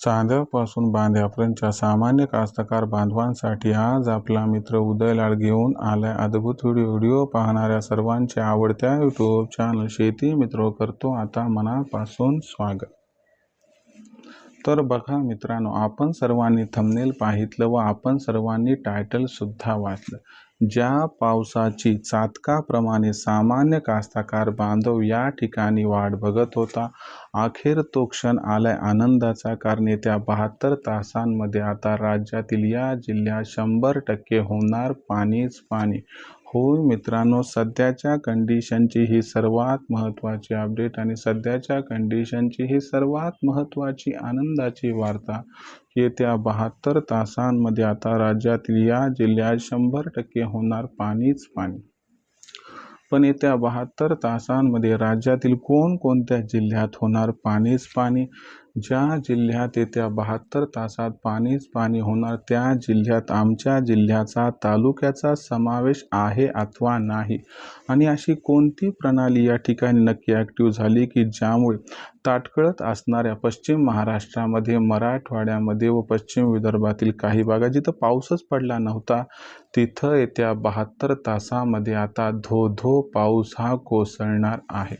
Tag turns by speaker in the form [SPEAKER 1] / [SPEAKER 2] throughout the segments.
[SPEAKER 1] चांद्यापासून बांध्यापर्यंतच्या सामान्य कास्तकार बांधवांसाठी आज आपला मित्र उदयलाड घेऊन आलाय अद्भुत व्हिडिओ. व्हिडिओ पाहणाऱ्या सर्वांच्या आवडत्या यूट्यूब चॅनल शेती मित्र करतो. आता मनापासून स्वागत. तर बघा मित्रांनो आपण सर्वांनी थंबनेल पाहितलं व आपण सर्वांनी टायटल सुद्धा वाचलं. ज्या पावसाची चातकाप्रमाणे सामान्य कास्तकार बांधव या ठिकाणी वाट बघत होता. अखेर तो क्षण आलाय आनंदाचा कारण येत्या बहात्तर तासांमध्ये आता राज्यातील या जिल्ह्यात शंभर टक्के होणार पाणीच पाणी. होय मित्रांनो सध्याच्या कंडिशनची ही सर्वात महत्त्वाची अपडेट आणि सध्याच्या कंडिशनची ही सर्वात महत्त्वाची आनंदाची वार्ता. येत्या बहात्तर तासांमध्ये आता राज्यातील या जिल्ह्यात शंभर टक्के होणार पाणीच पाणी. पण येत्या बहात्तर तासांमध्ये राज्यातील कोणकोणत्या जिल्ह्यात होणार पाणीच पाणी? ज्या जिल्ह्यात येत्या बहात्तर तासात पाणीच पाणी होणार त्या जिल्ह्यात आमच्या जिल्ह्याचा तालुक्याचा समावेश आहे अथवा नाही? आणि अशी कोणती प्रणाली या ठिकाणी नक्की ॲक्टिव्ह झाली की ज्यामुळे ताटकळत असणाऱ्या पश्चिम महाराष्ट्रामध्ये मराठवाड्यामध्ये व पश्चिम विदर्भातील काही भागात जिथं पाऊसच पडला नव्हता तिथं येत्या बहात्तर तासामध्ये आता धो धो पाऊस हा कोसळणार आहे.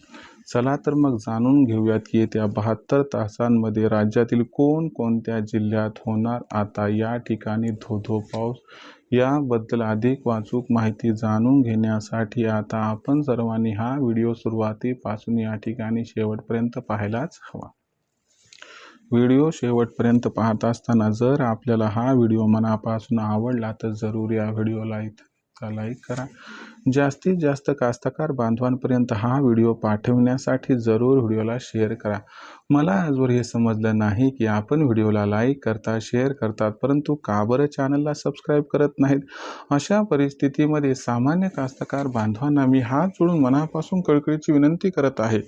[SPEAKER 1] चला तर मग जाणून घेऊयात की येत्या बहात्तर तासांमध्ये राज्यातील कोणकोणत्या जिल्ह्यात होणार आता या ठिकाणी धो धो पाऊस? याबद्दल अधिक वाचूक माहिती जाणून घेण्यासाठी आता आपण सर्वांनी हा व्हिडिओ सुरुवातीपासून या ठिकाणी शेवटपर्यंत पाहायलाच हवा. व्हिडिओ शेवटपर्यंत पाहत असताना जर आपल्याला हा व्हिडिओ मनापासून आवडला तर जरूर या व्हिडिओला इथं लाईक करा. जास्तीत जास्त कास्तकार बांधवांपर्यंत हा व्हिडिओ पाठवण्यासाठी जरूर व्हिडिओला शेअर करा. मला आजवर हे समजलं नाही की आपण व्हिडिओला लाईक करता शेअर करतात परंतु का बरं चॅनलला सबस्क्राईब करत नाहीत? अशा परिस्थितीमध्ये सामान्य कास्तकार बांधवांना मी हात जोडून मनापासून कळकळीची विनंती करत आहे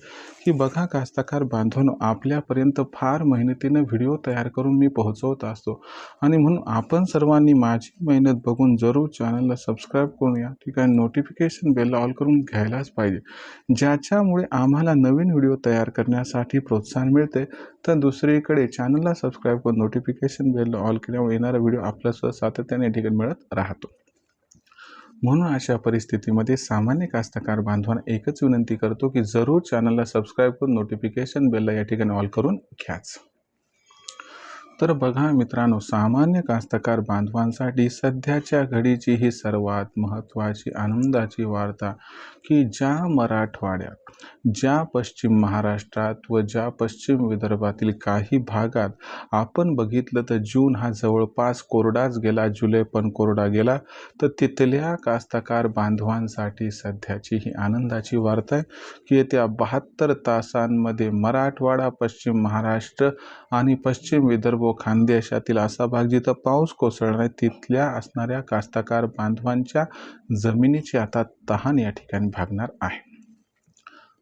[SPEAKER 1] की बघा कास्तकार बांधवांनो आपल्यापर्यंत फार मेहनतीनं व्हिडिओ तयार करून मी पोहोचवत असतो आणि म्हणून आपण सर्वांनी माझी मेहनत बघून जरूर चॅनलला सबस्क्राईब करून या ठिकाणी नोटिफिकेशन बेल ऑल करून घ्यायलाच पाहिजे. ज्याच्यामुळे आम्हाला नवीन व्हिडिओ तयार करण्यासाठी प्रोत्साहन मिळते तर दुसरीकडे चॅनलला सबस्क्राईब करून नोटिफिकेशन बेल ऑल केल्यामुळे येणारा व्हिडिओ आपल्यासुद्धा सातत्याने या ठिकाणी मिळत राहतो. म्हणून अशा परिस्थितीमध्ये सामान्य कास्तकार बांधवांना एकच विनंती करतो की जरूर चॅनलला सबस्क्राईब करून नोटिफिकेशन बेलला या ठिकाणी ऑल करून घ्याच. तर बघा मित्रांनो सामान्य कास्तकार बांधवांसाठी सध्याच्या घडीची ही सर्वात महत्त्वाची आनंदाची वार्ता की ज्या मराठवाड्यात ज्या पश्चिम महाराष्ट्रात व ज्या पश्चिम विदर्भातील काही भागात आपण बघितलं तर जून हा जवळपास कोरडाच गेला जुलै पण कोरडा गेला तर तिथल्या कास्तकार बांधवांसाठी सध्याची ही आनंदाची वार्ता आहे की येत्या बहात्तर तासांमध्ये मराठवाडा पश्चिम महाराष्ट्र आणि पश्चिम विदर्भ व खानदेशातील असा भाग जिथं पाऊस कोसळणार आहे तिथल्या असणाऱ्या कास्तकार बांधवांच्या जमिनीची आता तहान या ठिकाणी भागणार आहे.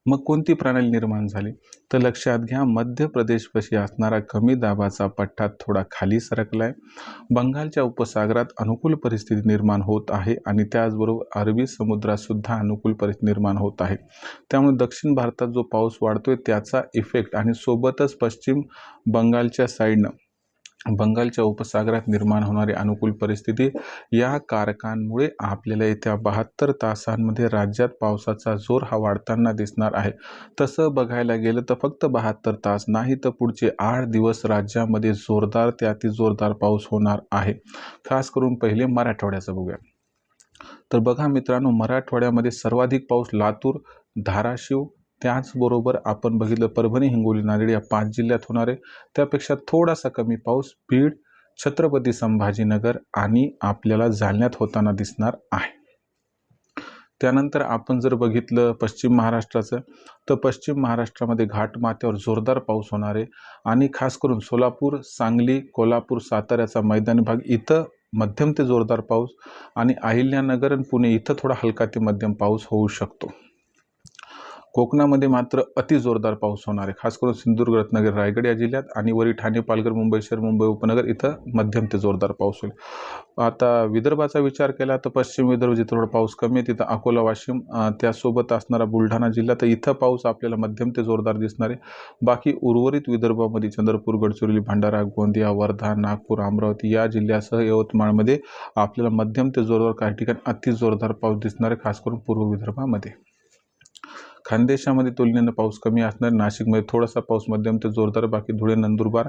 [SPEAKER 1] मग कोणती प्रणाली निर्माण झाली? तर लक्षात घ्या मध्य प्रदेशपाशी असणारा कमी दाबाचा पट्टा थोडा खाली सरकला आहे बंगालच्या उपसागरात अनुकूल परिस्थिती निर्माण होत आहे आणि त्याचबरोबर अरबी समुद्रातसुद्धा अनुकूल परिस्थिती निर्माण होत आहे. त्यामुळे दक्षिण भारतात जो पाऊस वाढतोय त्याचा इफेक्ट आणि सोबतच पश्चिम बंगालच्या साईडनं बंगालच्या उपसागरात निर्माण होणारी अनुकूल परिस्थिती या कारकांमुळे आपल्याला येत्या बहात्तर तासांमध्ये राज्यात पावसाचा जोर हा वाढताना दिसणार आहे. तसं बघायला गेलं तर फक्त बहात्तर तास नाही तर पुढचे आठ दिवस राज्यामध्ये जोरदार ते अति जोरदार पाऊस होणार आहे. खास करून पहिले मराठवाड्याचं बघूया. तर बघा मित्रांनो मराठवाड्यामध्ये सर्वाधिक पाऊस लातूर धाराशिव त्याचबरोबर आपण बघितलं परभणी हिंगोली नांदेड या पाच जिल्ह्यात होणार. आहे त्यापेक्षा थोडासा कमी पाऊस बीड छत्रपती संभाजीनगर आणि आपल्याला जालन्यात होताना दिसणार आहे. त्यानंतर आपण जर बघितलं पश्चिम महाराष्ट्राचं तर पश्चिम महाराष्ट्रामध्ये घाटमाथ्यावर जोरदार पाऊस होणार आहे आणि खास करून सोलापूर सांगली कोल्हापूर साताऱ्याचा मैदानी भाग इथं मध्यम ते जोरदार पाऊस आणि अहिल्यानगर आणि पुणे इथं थोडा हलका ते मध्यम पाऊस होऊ शकतो. कोकणामध्ये मात्र अति जोरदार पाऊस होणार आहे. खास करून सिंधुदुर्ग रत्नागिरी रायगड या जिल्ह्यात आणि वरी ठाणे पालघर मुंबई शहर मुंबई उपनगर इथं मध्यम ते जोरदार पाऊस होईल. आता विदर्भाचा विचार केला तर पश्चिम विदर्भ जिथं थोडा पाऊस कमी आहे तिथं अकोला वाशिम त्यासोबत असणारा बुलढाणा जिल्हा तर इथं पाऊस आपल्याला मध्यम ते जोरदार दिसणार आहे. बाकी उर्वरित विदर्भामध्ये चंद्रपूर गडचिरोली भंडारा गोंदिया वर्धा नागपूर अमरावती या जिल्ह्यासह यवतमाळमध्ये आपल्याला मध्यम ते जोरदार काही ठिकाणी अति जोरदार पाऊस दिसणार आहे खास करून पूर्व विदर्भामध्ये. खानदेशामध्ये तुलनेनं पाऊस कमी असणार. नाशिकमध्ये थोडासा पाऊस मध्यम ते जोरदार बाकी धुळे नंदुरबार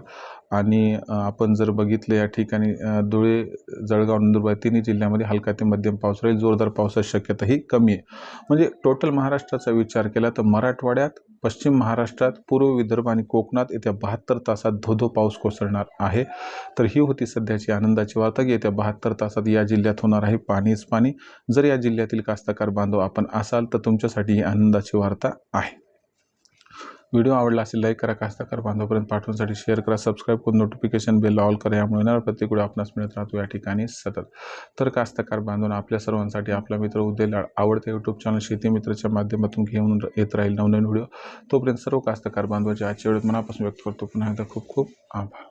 [SPEAKER 1] आणि आपण जर बघितलं या ठिकाणी धुळे जळगाव नंदुरबार तिन्ही जिल्ह्यामध्ये हलका ते मध्यम पाऊस राहील. जोरदार पावसाची शक्यता ही कमी आहे. म्हणजे टोटल महाराष्ट्राचा विचार केला तर मराठवाड्यात पश्चिम महाराष्ट्रात पूर्व विदर्भ आणि कोकणात येत्या बहात्तर तासात धोधो पाऊस कोसळणार आहे. तर ही होती सध्याची आनंदाची वार्ता. की येत्या बहात्तर तासात या जिल्ह्यात होणार आहे पाणीच पाणी. जर या जिल्ह्यातील कास्तकार बांधव आपण असाल तर तुमच्यासाठी ही आनंदाची वार्ता आहे. व्हिडिओ आवडला असेल लाईक करा कास्तकार बांधवपर्यंत पाठवण्यासाठी शेअर करा सबस्क्राईब करून नोटिफिकेशन बेल ऑल करा. यामुळे येणार प्रत्येक व्हिडिओ आपणास मिळत राहतो. या ठिकाणी सतत. तर कास्तकार बांधून आपल्या सर्वांसाठी आपला मित्र उदय लाड आवडते यूट्यूब चॅनल शेती मित्रच्या माध्यमातून घेऊन येत राहील नवनवीन व्हिडिओ. तोपर्यंत सर्व कास्तकार बांधवाच्या आजच्या वेळेत मनापासून व्यक्त करतो. पुन्हा एकदा खूप खूप आभार.